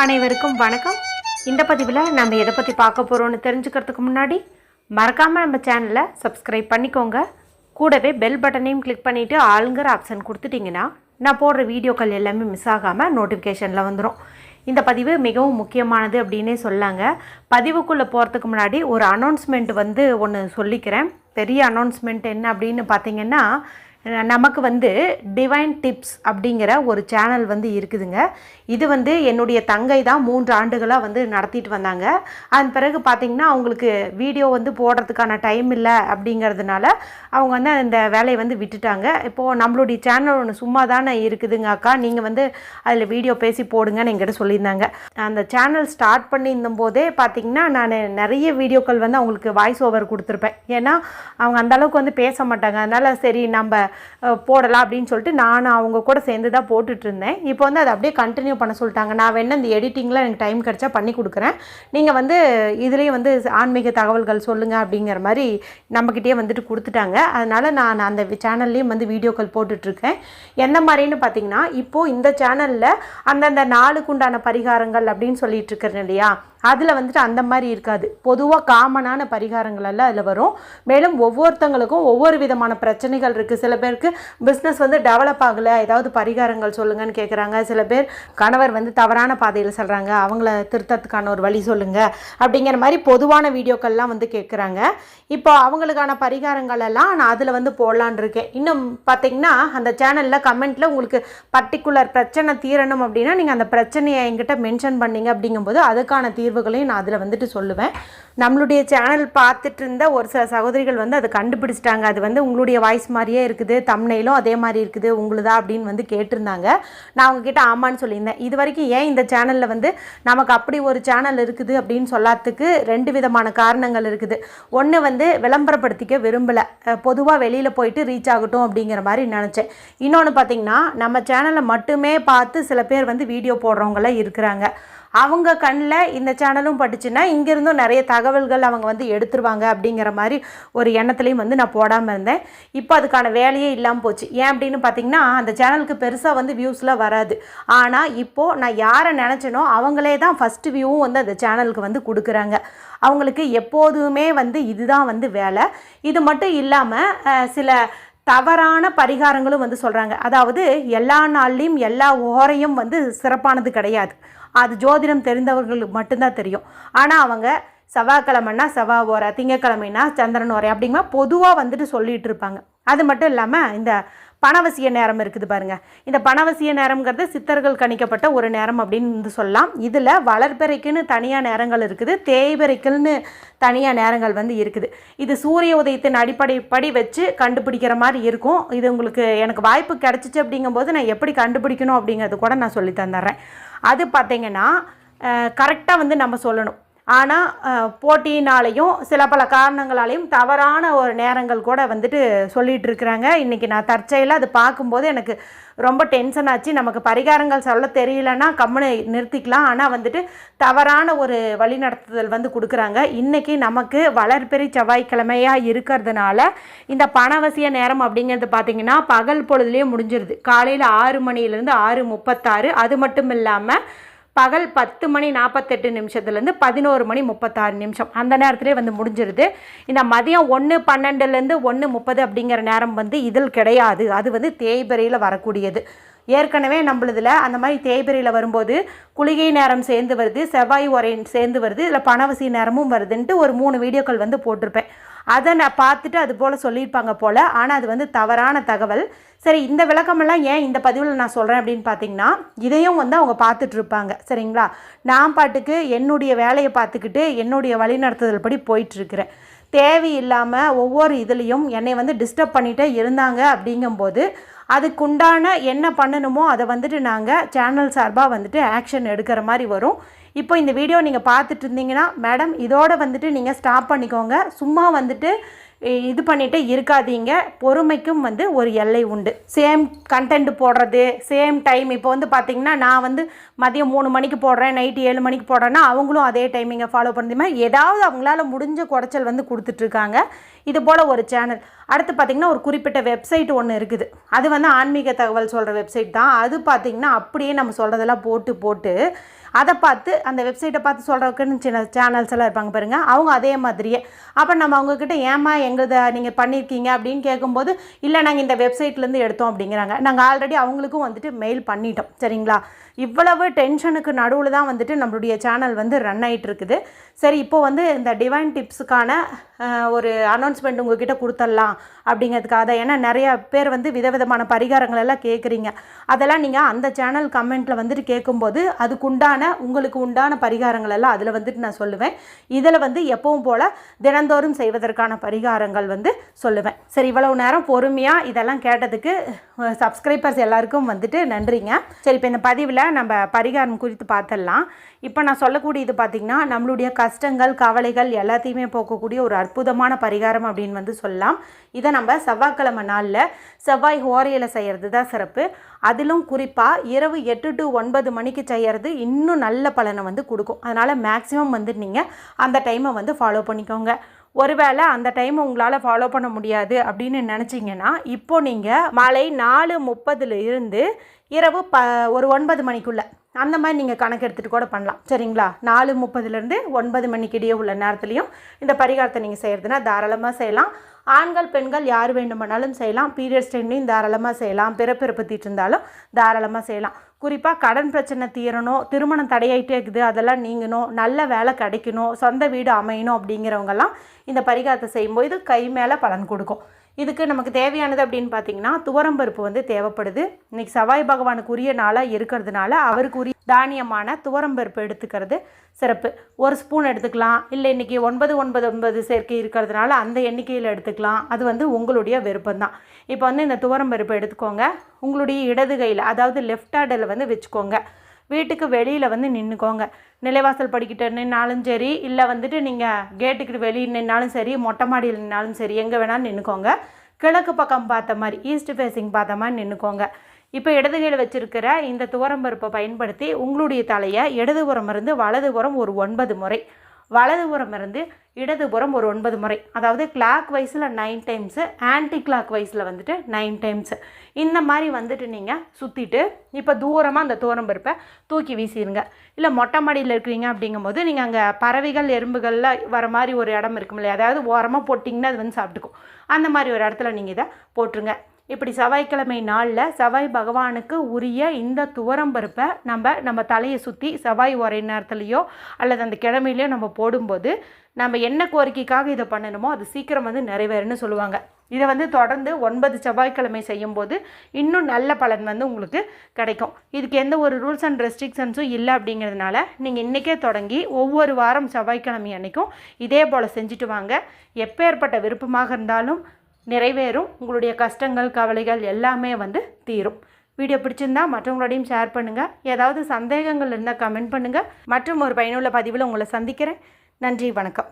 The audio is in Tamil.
அனைவருக்கும் வணக்கம். இந்த பதிவில் நம்ம எதை பற்றி பார்க்க போகிறோம்னு தெரிஞ்சுக்கிறதுக்கு முன்னாடி மறக்காமல் நம்ம சேனலை சப்ஸ்கிரைப் பண்ணிக்கோங்க. கூடவே பெல் பட்டனையும் கிளிக் பண்ணிவிட்டு ஆளுங்கிற ஆப்ஷன் கொடுத்துட்டிங்கன்னா நான் போடுற வீடியோக்கள் எல்லாமே மிஸ் ஆகாமல் நோட்டிஃபிகேஷனில் வந்துடும் இந்த பதிவு மிகவும் முக்கியமானது அப்படின்னே சொல்லாங்க. பதிவுக்குள்ளே போகிறதுக்கு முன்னாடி ஒரு அனௌன்ஸ்மெண்ட் வந்து ஒன்று சொல்லிக்கிறேன். பெரிய அனௌன்ஸ்மெண்ட் என்ன அப்படின்னு பார்த்தீங்கன்னா நமக்கு வந்து டிவைன் டிப்ஸ் அப்படிங்கிற ஒரு சேனல் வந்து இருக்குதுங்க. இது வந்து என்னுடைய தங்கை தான் மூன்று ஆண்டுகளாக வந்து நடத்திட்டு வந்தாங்க. அதன் பிறகு பார்த்திங்கன்னா அவங்களுக்கு வீடியோ வந்து போடுறதுக்கான டைம் இல்லை அப்படிங்கிறதுனால அவங்க வந்து அந்த வேலையை வந்து விட்டுட்டாங்க. இப்போது நம்மளுடைய சேனல் ஒன்று சும்மா தானே இருக்குதுங்க அக்கா. நீங்கள் வந்து அதில் வீடியோ பேசி போடுங்கன்னு எங்கிட்ட சொல்லியிருந்தாங்க. அந்த சேனல் ஸ்டார்ட் பண்ணியிருந்தும் போதே பார்த்திங்கன்னா நான் நிறைய வீடியோக்கள் வந்து அவங்களுக்கு வாய்ஸ் ஓவர் கொடுத்துருப்பேன். ஏன்னா அவங்க அந்தளவுக்கு வந்து பேச மாட்டாங்க. அதனால் சரி நம்ம போடலாம் அப்படின்னு சொல்லிட்டு நான் அவங்க கூட சேர்ந்து தான் போட்டுட்ருந்தேன். இப்போ வந்து அதை அப்படியே கண்டினியூ பண்ண சொல்லிட்டாங்க. நான் வேணால் இந்த எடிட்டிங்கில் எனக்கு டைம் கிடச்சா பண்ணி கொடுக்குறேன். நீங்கள் வந்து இதுலேயும் வந்து ஆன்மீக தகவல்கள் சொல்லுங்கள் அப்படிங்கிற மாதிரி நம்மக்கிட்டே வந்துட்டு கொடுத்துட்டாங்க. அதனால் நான் அந்த சேனல்லையும் வந்து வீடியோக்கள் போட்டுட்ருக்கேன். எந்த மாதிரின்னு பார்த்தீங்கன்னா இப்போது இந்த சேனலில் அந்தந்த நாளுக்குண்டான பரிகாரங்கள் அப்படின்னு சொல்லிட்டு இருக்கிறேன் இல்லையா? அதில் வந்துட்டு அந்த மாதிரி இருக்காது. பொதுவாக காமனான பரிகாரங்கள் எல்லாம் அதில் வரும். மேலும் ஒவ்வொருத்தங்களுக்கும் ஒவ்வொரு விதமான பிரச்சனைகள் இருக்குது சில பேருக்கு பிஸ்னஸ் வந்து டெவலப் ஆகலை ஏதாவது பரிகாரங்கள் சொல்லுங்கன்னு கேட்குறாங்க சில பேர் கணவர் வந்து தவறான பாதையில் சொல்கிறாங்க அவங்கள திருத்தத்துக்கான ஒரு வழி சொல்லுங்கள் அப்படிங்கிற மாதிரி பொதுவான வீடியோக்கள்லாம் வந்து கேட்குறாங்க இப்போ அவங்களுக்கான பரிகாரங்கள் எல்லாம் நான் அதில் வந்து போடலான் இருக்கேன். இன்னும் பார்த்தீங்கன்னா அந்த சேனலில் கமெண்ட்டில் உங்களுக்கு பர்டிகுலர் பிரச்சனை தீரணும் அப்படின்னா நீங்கள் அந்த பிரச்சனையை என்கிட்ட மென்ஷன் பண்ணீங்க அப்படிங்கும்போது அதுக்கான தீர்வுகளையும் நான் அதில் வந்துட்டு சொல்லுவேன். நம்மளுடைய சேனல் பார்த்துட்டு இருந்த ஒரு சில சகோதரிகள் வந்து அதை கண்டுபிடிச்சிட்டாங்க. அது வந்து உங்களுடைய வாய்ஸ் மாதிரியே இருக்குது தம்னையிலும் அதே மாதிரி இருக்குது உங்களுதா அப்படின்னு வந்து கேட்டிருந்தாங்க. நான் அவங்கக்கிட்ட ஆமான்னு சொல்லியிருந்தேன். இது வரைக்கும் ஏன் இந்த சேனலில் வந்து நமக்கு அப்படி ஒரு சேனல் இருக்குது அப்படின்னு சொல்லாததுக்கு ரெண்டு விதமான காரணங்கள் இருக்குது. ஒன்று வந்து விளம்பரப்படுத்திக்க விரும்பலை. பொதுவாக வெளியில் போயிட்டு ரீச் ஆகட்டும் அப்படிங்கிற மாதிரி நினச்சேன். இன்னொன்று பார்த்தீங்கன்னா நம்ம சேனலை மட்டுமே பார்த்து சில பேர் வந்து வீடியோ போடுறவங்களாம் இருக்கிறாங்க. அவங்க கண்ணில் இந்த சேனலும் பட்டுச்சுன்னா இங்கேருந்தும் நிறைய தகவல்கள் அவங்க வந்து எடுத்துருவாங்க அப்படிங்கிற மாதிரி ஒரு எண்ணத்துலையும் வந்து நான் போடாமல் இருந்தேன். இப்போ அதுக்கான வேலையே இல்லாமல் போச்சு. ஏன் அப்படின்னு பார்த்தீங்கன்னா அந்த சேனலுக்கு பெருசாக வந்து வியூஸ்லாம் வராது. ஆனால் இப்போது நான் யாரை நினச்சேனோ அவங்களே தான் ஃபஸ்ட்டு வியூவும் வந்து அந்த சேனலுக்கு வந்து கொடுக்குறாங்க. அவங்களுக்கு எப்போதுமே வந்து இதுதான் வந்து வேலை. இது மட்டும் இல்லாமல் சில தவறான பரிகாரங்களும் வந்து சொல்கிறாங்க அதாவது எல்லா நாள்லேயும் எல்லா ஓரையும் வந்து சிறப்பானது கிடையாது. அது ஜோதிடம் தெரிந்தவர்களுக்கு மட்டும்தான் தெரியும். ஆனால் அவங்க செவ்வாய்க்கிழமைனா செவ்வாய் ஓரை திங்கக்கிழமைனா சந்திரன் ஓரை அப்படிங்கிற பொதுவாக வந்துட்டு சொல்லிகிட்டு இருப்பாங்க. அது மட்டும் இல்லாமல் இந்த பணவசிய நேரம் இருக்குது பாருங்க. இந்த பணவசிய நேரம்ங்கிறது சித்தர்கள் கணிக்கப்பட்ட ஒரு நேரம் அப்படின்னு வந்து சொல்லலாம். இதில் வளர்பிறைக்குன்னு தனியாக நேரங்கள் இருக்குது. தேய்பிறைக்குன்னு தனியாக நேரங்கள் வந்து இருக்குது. இது சூரிய உதயத்தின் அடிப்படைப்படி வச்சு கண்டுபிடிக்கிற மாதிரி இருக்கும். இது உங்களுக்கு எனக்கு வாய்ப்பு கிடச்சிச்சு அப்படிங்கும்போது நான் எப்படி கண்டுபிடிக்கணும் அப்படிங்கிறது கூட நான் சொல்லி தந்துடுறேன். அது பார்த்தீங்கன்னா கரெக்டாக வந்து நம்ம சொல்லணும். ஆனால் போட்டியினாலையும் சில பல காரணங்களாலையும் தவறான ஒரு நேரங்கள் கூட வந்துட்டு சொல்லிகிட்டு இருக்கிறாங்க இன்றைக்கி நான் தற்செயலாக அது பார்க்கும்போது எனக்கு ரொம்ப டென்ஷன் ஆச்சு. நமக்கு பரிகாரங்கள் சொல்ல தெரியலன்னா கம்முன்னு நிறுத்திக்கலாம். ஆனால் வந்துட்டு தவறான ஒரு வழிநடத்துதல் வந்து கொடுக்குறாங்க. இன்றைக்கி நமக்கு வளர்பெரி செவ்வாய்க்கிழமையாக இருக்கிறதுனால இந்த பணவசிய நேரம் அப்படிங்கிறது பார்த்திங்கன்னா பகல் பொழுதுலேயே முடிஞ்சிருது. காலையில் ஆறு மணிலேருந்து ஆறு முப்பத்தாறு. அது மட்டும் இல்லாமல் பகல் பத்து மணி நாற்பத்தெட்டு நிமிஷத்துலேருந்து பதினோரு மணி முப்பத்தாறு நிமிஷம். அந்த நேரத்துலேயே வந்து முடிஞ்சிருது. இந்த மதியம் ஒன்று பன்னெண்டுலேருந்து ஒன்று முப்பது அப்படிங்கிற நேரம் வந்து இதில் கிடையாது. அது வந்து தேய்பிரையில் வரக்கூடியது. ஏற்கனவே நம்மளதில் அந்த மாதிரி தேய்பிறையில் வரும்போது குளிகை நேரம் சேர்ந்து வருது செவ்வாய் உரை சேர்ந்து வருது இதில் பணவசி நேரமும் வருதுன்ட்டு ஒரு மூணு வீடியோக்கள் வந்து போட்டிருப்பேன். அதை நான் பார்த்துட்டு அது போல் சொல்லியிருப்பாங்க போல். ஆனால் அது வந்து தவறான தகவல். சரி இந்த விளக்கமெல்லாம் ஏன் இந்த பதிவில் நான் சொல்கிறேன் அப்படின்னு பார்த்தீங்கன்னா இதையும் வந்து அவங்க பார்த்துட்ருப்பாங்க. சரிங்களா? நான் பாட்டுக்கு என்னுடைய வேலையை பார்த்துக்கிட்டு என்னுடைய வழிநடத்துதல் படி போயிட்டுருக்கிறேன் தேவையில்லாமல் ஒவ்வொரு இதுலேயும் என்னை வந்து டிஸ்டர்ப் பண்ணிகிட்டே இருந்தாங்க அப்படிங்கும்போது அதுக்குண்டான என்ன பண்ணணுமோ அதை வந்துட்டு நாங்கள் சேனல் சார்பாக வந்துட்டு ஆக்ஷன் எடுக்கிற மாதிரி வரும். இப்போ இந்த வீடியோ நீங்கள் பார்த்துட்டு இருந்தீங்கன்னா மேடம் இதோட வந்துட்டு நீங்கள் ஸ்டாப் பண்ணிக்கோங்க. சும்மா வந்துட்டு இது பண்ணிட்டு இருக்காதீங்க. பொறுமைக்கும் வந்து ஒரு எல்லை உண்டு. சேம் கண்டென்ட் போடுறது சேம் டைம் இப்போ வந்து பார்த்தீங்கன்னா நான் வந்து மதியம் மூணு மணிக்கு போடுறேன் நைட்டு ஏழு மணிக்கு போடுறேன்னா அவங்களும் அதே டைமிங்கை ஃபாலோ பண்ணுற மாதிரி ஏதாவது அவங்களால முடிஞ்ச குறைச்சல் வந்து கொடுத்துட்ருக்காங்க இது போல் ஒரு சேனல் அடுத்து பார்த்திங்கன்னா ஒரு குறிப்பிட்ட வெப்சைட் ஒன்று இருக்குது. அது வந்து ஆன்மீக தகவல் சொல்கிற வெப்சைட் தான். அது பார்த்திங்கன்னா அப்படியே நம்ம சொல்கிறதெல்லாம் போட்டு போட்டு அதை பார்த்து அந்த வெப்சைட்டை பார்த்து சொல்கிறதுக்குன்னு சின்ன சேனல்ஸ் எல்லாம் இருப்பாங்க பாருங்கள் அவங்க அதே மாதிரியே. அப்போ நம்ம அவங்கக்கிட்ட ஏமா எங்களுதை நீங்கள் பண்ணியிருக்கீங்க அப்படின்னு கேட்கும்போது இல்லை நாங்கள் இந்த வெப்சைட்லேருந்து எடுத்தோம் அப்படிங்கிறாங்க. நாங்கள் ஆல்ரெடி அவங்களுக்கும் வந்துட்டு மெயில் பண்ணிட்டோம். சரிங்களா? இவ்வளவு டென்ஷனுக்கு நடுவில் தான் வந்துட்டு நம்மளுடைய சேனல் வந்து ரன் ஆகிட்டு இருக்குது. சரி இப்போ வந்து இந்த டிவைன் டிப்ஸுக்கான ஒரு அனௌன்ஸ்மெண்ட் உங்ககிட்ட கொடுத்துடலாம் அப்படிங்கிறதுக்காக தான். ஏன்னா நிறைய பேர் வந்து விதவிதமான பரிகாரங்கள் எல்லாம் கேட்குறீங்க அதெல்லாம் நீங்கள் அந்த சேனல் கமெண்ட்டில் வந்துட்டு கேட்கும்போது அதுக்குண்டான உங்களுக்கு உண்டான பரிகாரங்கள் எல்லாம் அதில் வந்துட்டு நான் சொல்லுவேன். இதில் வந்து எப்பவும் போல் தினந்தோறும் செய்வதற்கான பரிகாரங்கள் வந்து சொல்லுவேன். சரி இவ்வளவு நேரம் பொறுமையாக இதெல்லாம் கேட்டதுக்கு சப்ஸ்கிரைபர்ஸ் எல்லாருக்கும் வந்துட்டு நன்றிங்க. சரி இப்போ இந்த பதிவில் நம்ம பரிகாரம் குறித்து பார்த்துடலாம். இப்போ நான் சொல்லக்கூடியது பார்த்திங்கன்னா நம்மளுடைய கஷ்டங்கள் கவலைகள் எல்லாத்தையுமே போக்கக்கூடிய ஒரு அற்புதமான பரிகாரம் அப்படின்னு வந்து சொல்லலாம். இதை நம்ம செவ்வாய்க்கிழமை நாளில் செவ்வாய் ஹோரையில் செய்கிறது தான் சிறப்பு. அதிலும் குறிப்பாக இரவு எட்டு டு ஒன்பது மணிக்கு செய்கிறது இன்னும் நல்ல பலனை வந்து கொடுக்கும். அதனால் மேக்ஸிமம் வந்து நீங்கள் அந்த டைமை வந்து ஃபாலோ பண்ணிக்கோங்க. ஒருவேளை அந்த டைம் உங்களால் ஃபாலோ பண்ண முடியாது அப்படின்னு நினச்சிங்கன்னா இப்போ நீங்கள் மாலை நாலு முப்பதுல இருந்து இரவு ப ஒரு ஒன்பது மணிக்குள்ளே. அந்த மாதிரி நீங்கள் கணக்கு எடுத்துகிட்டு கூட பண்ணலாம். சரிங்களா? நாலு முப்பதுலேருந்து ஒன்பது மணிக்கு இடையே உள்ள நேரத்துலையும் இந்த பரிகாரத்தை நீங்கள் செய்கிறதுனா தாராளமாக செய்யலாம். ஆண்கள் பெண்கள் யார் வேண்டுமானாலும் செய்யலாம். பீரியட்ஸ் டைம்லையும் தாராளமாக செய்யலாம். பிறப்பிறப்பு தீட்டு இருந்தாலும் தாராளமாக செய்யலாம். குறிப்பாக கடன் பிரச்சனை தீரணும் திருமணம் தடையாயிட்டே இருக்குது அதெல்லாம் நீங்கணும் நல்ல வேலை கிடைக்கணும் சொந்த வீடு அமையணும் அப்படிங்கிறவங்கெல்லாம் இந்த பரிகாரத்தை செய்யும்போது கை மேலே பலன் கொடுக்கும். இதுக்கு நமக்கு தேவையானது அப்படின்னு பார்த்தீங்கன்னா துவரம்பருப்பு வந்து தேவைப்படுது. இன்றைக்கி செவ்வாய் பகவானுக்கு உரிய நாளாக இருக்கிறதுனால அவருக்கு உரிய தானியமான துவரம்பருப்பு எடுத்துக்கிறது சிறப்பு. ஒரு ஸ்பூன் எடுத்துக்கலாம். இல்லை இன்றைக்கி ஒன்பது ஒன்பது ஒன்பது சேர்க்கை இருக்கிறதுனால அந்த எண்ணிக்கையில் எடுத்துக்கலாம். அது வந்து உங்களுடைய விருப்பம்தான். இப்போ வந்து இந்த துவரம்பருப்பு எடுத்துக்கோங்க. உங்களுடைய இடது கையில் அதாவது லெஃப்ட் ஹேண்டில் வந்து வச்சுக்கோங்க. வீட்டுக்கு வெளியில் வந்து நின்றுக்கோங்க நிலைவாசல் படிக்கிட்ட நின்னாலும் சரி இல்லை வந்துட்டு நீங்கள் கேட்டுக்கிட்டு வெளியே நின்னாலும் சரி மொட்டை மாடியில் நின்னாலும் சரி எங்கே வேணாலும் நின்றுக்கோங்க கிழக்கு பக்கம் பார்த்த மாதிரி ஈஸ்ட் ஃபேஸிங் பார்த்த மாதிரி நின்றுக்கோங்க இப்போ இடதுகையில் வச்சுருக்கிற இந்த துவரம்பருப்பை பயன்படுத்தி உங்களுடைய தலையை இடதுபுறம் இருந்து வலதுபுறம் ஒரு ஒன்பது முறை வலதுபுறம் இருந்து இடதுபுறம் ஒரு ஒன்பது முறை. அதாவது கிளாக் வைஸில் நைன் டைம்ஸு ஆன்டி கிளாக் வைஸில் வந்துட்டு நைன் டைம்ஸு இந்த மாதிரி வந்துட்டு நீங்கள் சுற்றிட்டு இப்போ தூரமாக அந்த தூரம்பருப்பை தூக்கி வீசிடுங்க இல்லை மொட்டை மாடியில் இருக்கிறீங்க அப்படிங்கும்போது நீங்கள் அங்கே பறவைகள் எறும்புகளில் வர மாதிரி ஒரு இடம் இருக்கும் இல்லையா அதாவது ஓரமாக போட்டிங்கன்னா அது வந்து சாப்பிட்டுக்கும். அந்த மாதிரி ஒரு இடத்துல நீங்கள் இதை போட்டுருங்க. இப்படி செவ்வாய்க்கிழமை நாளில் செவ்வாய் பகவானுக்கு உரிய இந்த துவரம்பருப்பை நம்ம நம்ம தலையை சுற்றி செவ்வாய் ஒரே நேரத்துலையோ அல்லது அந்த கிழமையிலையோ நம்ம போடும்போது நம்ம என்ன கோரிக்கைக்காக இதை பண்ணணுமோ அது சீக்கிரம் வந்து நிறைவேறுன்னு சொல்லுவாங்க. இதை வந்து தொடர்ந்து ஒன்பது செவ்வாய்க்கிழமை செய்யும்போது இன்னும் நல்ல பலன் வந்து உங்களுக்கு கிடைக்கும். இதுக்கு எந்த ஒரு ரூல்ஸ் அண்ட் ரெஸ்ட்ரிக்ஷன்ஸும் இல்லை அப்படிங்கிறதுனால நீங்கள் இன்றைக்கே தொடங்கி ஒவ்வொரு வாரம் செவ்வாய்க்கிழமை அன்றைக்கும் இதே போல் செஞ்சுட்டு வாங்க. எப்பேற்பட்ட விருப்பமாக இருந்தாலும் நிறைவேறும். உங்களுடைய கஷ்டங்கள் கவலைகள் எல்லாமே வந்து தீரும். வீடியோ பிடிச்சிருந்தா மற்றவங்களோடையும் ஷேர் பண்ணுங்கள் ஏதாவது சந்தேகங்கள் இருந்தால் கமெண்ட் பண்ணுங்கள் மற்றும் ஒரு பயனுள்ள பதிவில் உங்களை சந்திக்கிறேன். நன்றி வணக்கம்.